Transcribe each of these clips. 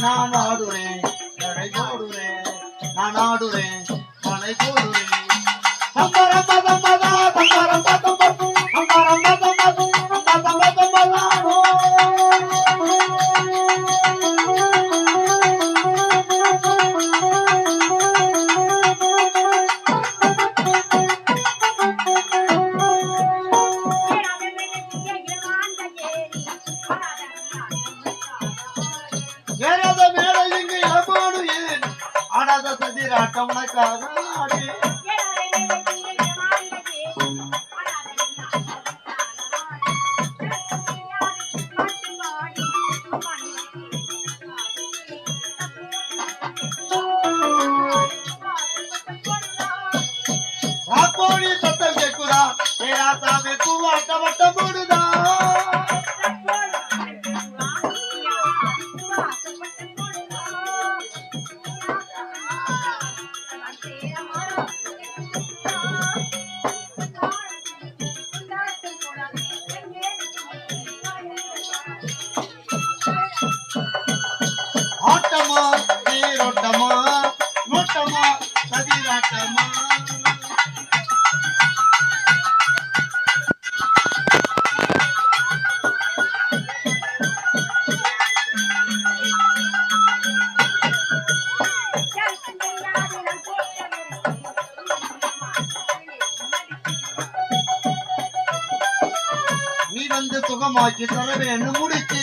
நான் ஆடுறேன். கடை போடுறேன். நான் ஆடுறேன். மலை போடுறேன். రాకోడి సత్తం చెక్కురా ఏ రాత మెక్కు అట్టబట్ట మూడుదా? சதிராட்டமா நீ வந்து சுகமாக்கி தர வேணும் முடிச்சு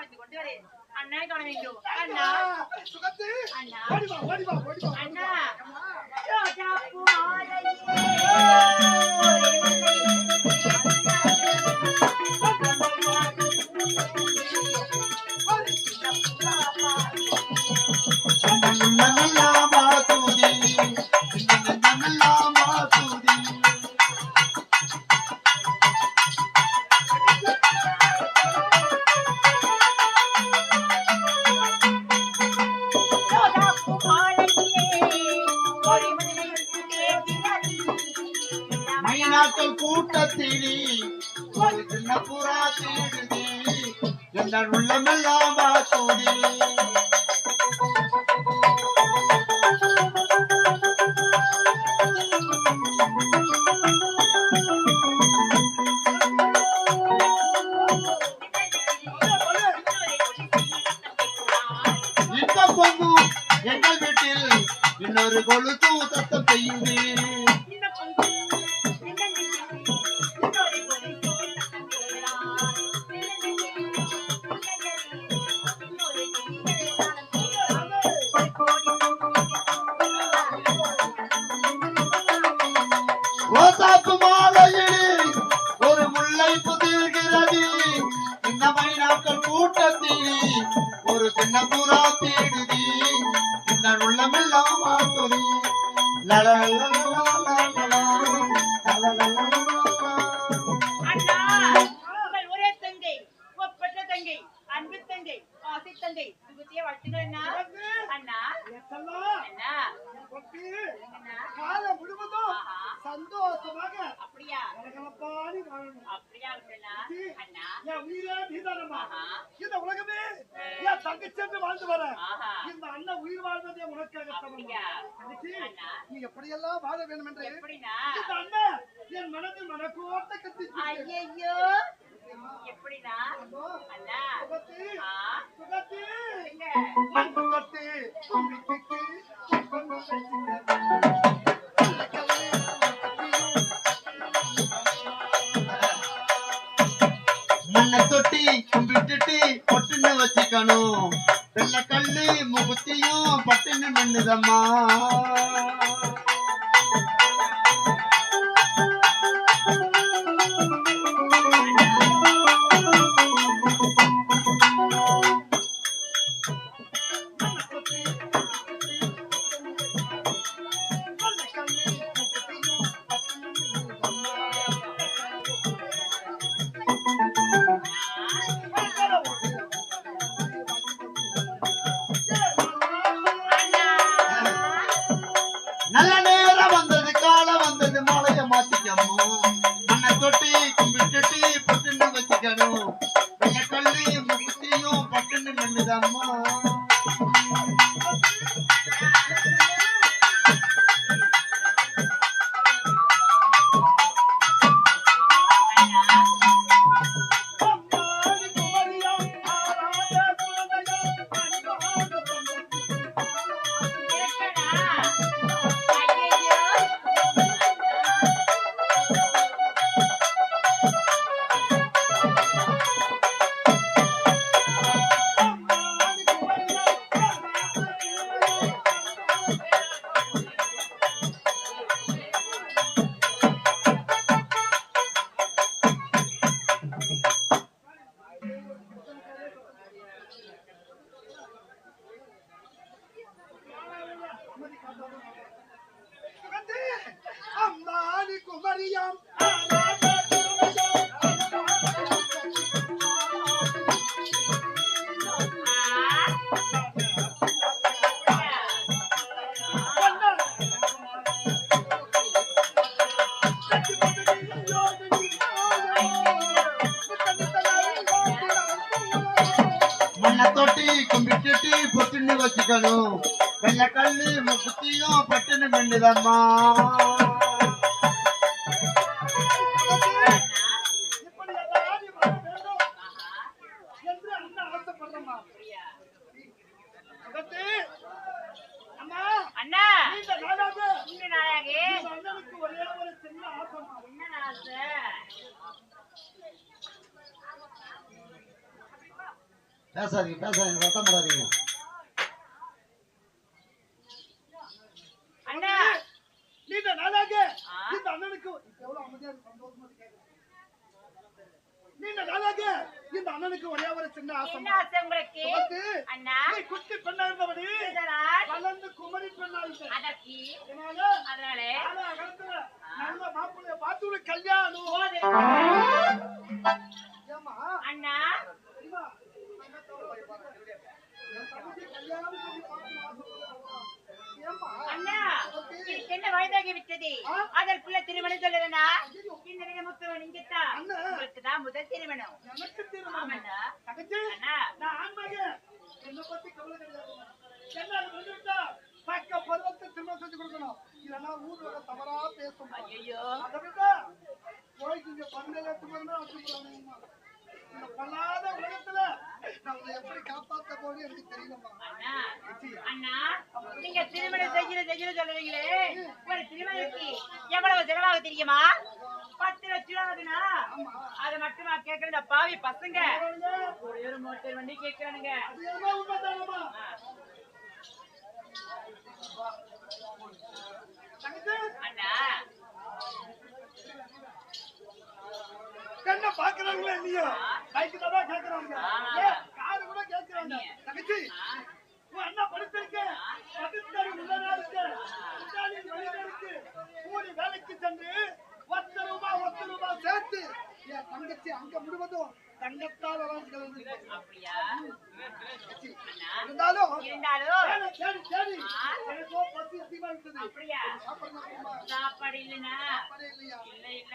குழந்தை கொண்டு வரேன் அண்ணா அண்ணா அண்ணா மைனாக்கள் கூட்டத்தினி ஒரு சின்ன புறா தேடுதி. எந்த உள்ளமெல்லாம் வாசோதி. எங்கள் வீட்டில் இன்னொரு கொழுத்து தத்த பெய்யுதே என் உயிரே நீதானம்மா. இந்த உலகமே என் தங்கச்சென்று வாழ்ந்து வர. இந்த அண்ணன் உயிர் வாழ்வதே உனக்காக தங்கச்சி நீ எப்படியெல்லாம் வாழ வேண்டும் என்று இந்த அண்ணன் என் மனதில் மனக்கோட்ட கத்தி ஐயையோ. எப்படிண்ணா? அண்ணா. சுகத்தி ஆ. சுகத்தி பட்டியும் பட்டுன்னு மின்னுதம்மா. பட்டுன்னு ஆசைமா என்ன ஆசை பேசாதீங்க பேசாதீங்க சத்தம் போடாதீங்க. அண்ணனுக்கு ஒரே ஒரு சின்ன என்ன ஆசைமா ஆசை உங்களுக்கு? சுமத்து, அண்ணா நீ குட்டி பெண்ணா இருந்தபடி வளர்ந்து குமரி பெண்ணா இருக்க அதற்கு அதனால அதனாலே அகலத்துல நல்ல மாப்பிள்ளைய பார்த்து ஒரு கல்யாணம். ஏம்மா? அண்ணா. என்ன வயதாகி விட்டது? அதற்குள்ள திருமணம் சொல்லுதுண்ணா இந்த. உங்களுக்கு தான் முதல் திருமணம். எனக்கு திருமணம். ஆமாண்ணா. தங்கச்சி. அண்ணா. நான் ஆண்மகன். என்னை பத்தி கவலை கிடையாது. என்ன அது வந்துட்டா. தக்க பருவத்தை திருமணம் செஞ்சு கொடுக்கணும். இல்லைன்னா ஊர்ல தவறா பேசும். ஐயோ அதை விட்டா போயிட்டு இங்க பண்ணல திருமணம் வச்சுக்கிறாங்க இந்த பண்ணாத உலகத்துல நான் உன்னை எப்படி காப்பாத்த போறேன்னு எனக்கு தெரியலம்மா. அண்ணா. அண்ணா நீங்க திருமணம் செய்யற செய்யற சொல்றீங்களே ஒரு திருமணத்துக்கு எவ்வளவு செலவாக தெரியுமா? பத்து லட்சம் ரூபா ஆகுதுண்ணா அதை மட்டுமா கேக்குற இந்த பாவி பசங்க. ஒரே ஒரு மோட்டர் வண்டி கேக்குறானுங்க. அண்ணா. கண்ண பாக்குறாங்களா இல்லையா பைக்கு தான் கேக்குறாங்க. காரு கூட கேக்குறாங்க. தங்கச்சி.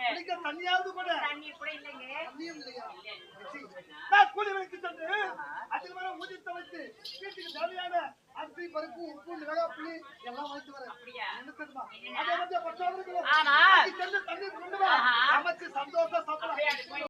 குடிக்க தண்ணியாவது கூட. தண்ணியும் இல்லையா? கூலி வேலைக்கு சென்று அதுக்கு மேல ஊதி துவைத்து வீட்டுக்கு தேவையான அரிசி பருப்பு உப்பு மிளகாய் புளி எல்லாம் வாங்கிட்டு வரேன். சென்று தண்ணீர் கொண்டு. சமைச்சு சந்தோஷம்